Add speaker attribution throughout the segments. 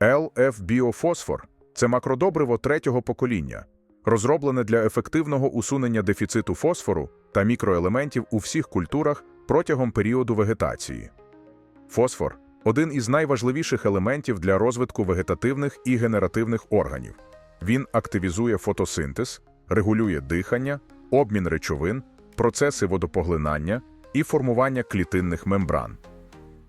Speaker 1: LF Біофосфор це макродобриво третього покоління, розроблене для ефективного усунення дефіциту фосфору та мікроелементів у всіх культурах протягом періоду вегетації. Фосфор один із найважливіших елементів для розвитку вегетативних і генеративних органів. Він активізує фотосинтез, регулює дихання, обмін речовин, процеси водопоглинання і формування клітинних мембран.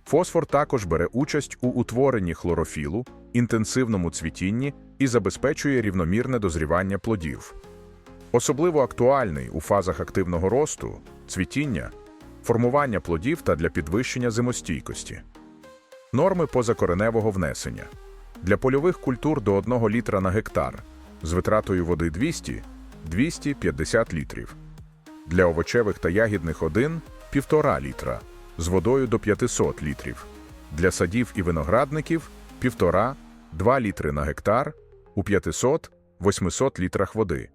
Speaker 1: Фосфор також бере участь у утворенні хлорофілу, інтенсивному цвітінні і забезпечує рівномірне дозрівання плодів. Особливо актуальний у фазах активного росту, цвітіння, формування плодів та для підвищення зимостійкості. Норми позакореневого внесення. Для польових культур до 1 літра на гектар з витратою води 200-250 літрів. Для овочевих та ягідних 1 – 1,5 літра з водою до 500 літрів. Для садів і виноградників 1,5-2 літри на гектар у 500-800 літрах води.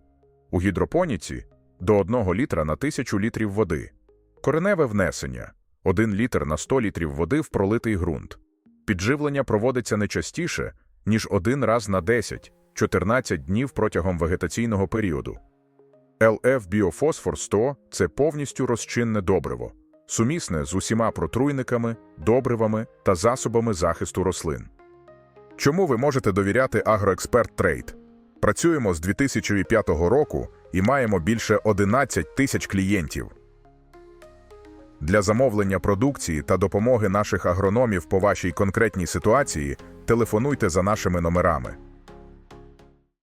Speaker 1: У гідропоніці до 1 літра на 1000 літрів води. Кореневе внесення 1 літр на 100 літрів води в пролитий ґрунт. Підживлення проводиться не частіше, ніж один раз на 10-14 днів протягом вегетаційного періоду. ЛФ Біофосфор 100 – це повністю розчинне добриво, сумісне з усіма протруйниками, добривами та засобами захисту рослин. Чому ви можете довіряти Агроексперт Трейд? Працюємо з 2005 року і маємо більше 11 тисяч клієнтів. Для замовлення продукції та допомоги наших агрономів по вашій конкретній ситуації телефонуйте за нашими номерами